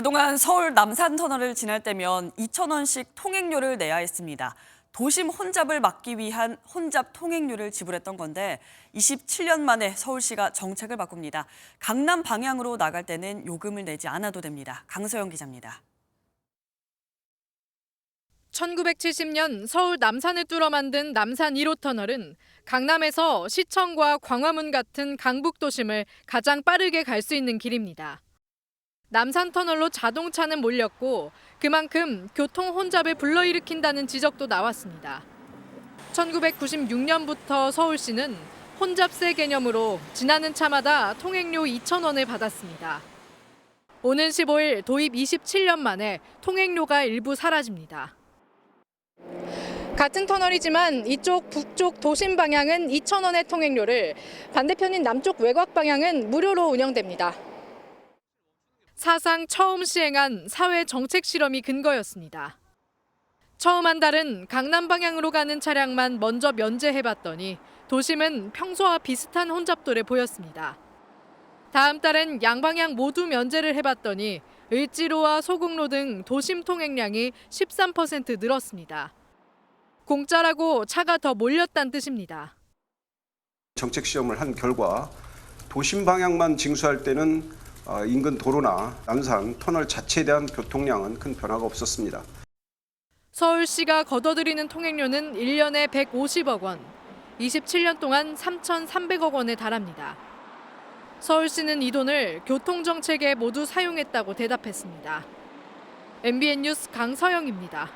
그동안 서울 남산 터널을 지날 때면 2,000원씩 통행료를 내야 했습니다. 도심 혼잡을 막기 위한 혼잡 통행료를 지불했던 건데 27년 만에 서울시가 정책을 바꿉니다. 강남 방향으로 나갈 때는 요금을 내지 않아도 됩니다. 강서영 기자입니다. 1970년 서울 남산을 뚫어 만든 남산 1호 터널은 강남에서 시청과 광화문 같은 강북 도심을 가장 빠르게 갈 수 있는 길입니다. 남산 터널로 자동차는 몰렸고 그만큼 교통 혼잡을 불러일으킨다는 지적도 나왔습니다. 1996년부터 서울시는 혼잡세 개념으로 지나는 차마다 통행료 2,000원을 받았습니다. 오는 15일 도입 27년 만에 통행료가 일부 사라집니다. 같은 터널이지만 이쪽 북쪽 도심 방향은 2,000원의 통행료를 반대편인 남쪽 외곽 방향은 무료로 운영됩니다. 사상 처음 시행한 사회 정책 실험이 근거였습니다. 처음 한 달은 강남 방향으로 가는 차량만 먼저 면제해봤더니 도심은 평소와 비슷한 혼잡도를 보였습니다. 다음 달엔 양방향 모두 면제를 해봤더니 을지로와 소국로 등 도심 통행량이 13% 늘었습니다. 공짜라고 차가 더 몰렸다는 뜻입니다. 정책 시험을 한 결과 도심 방향만 징수할 때는 어, 인근 도로나 남산 터널 자체에 대한 교통량은 큰 변화가 없었습니다. 서울시가 걷어들이는 통행료는 1년에 150억 원, 27년 동안 3,300억 원에 달합니다. 서울시는 이 돈을 교통정책에 모두 사용했다고 대답했습니다. MBN 뉴스 강서영입니다.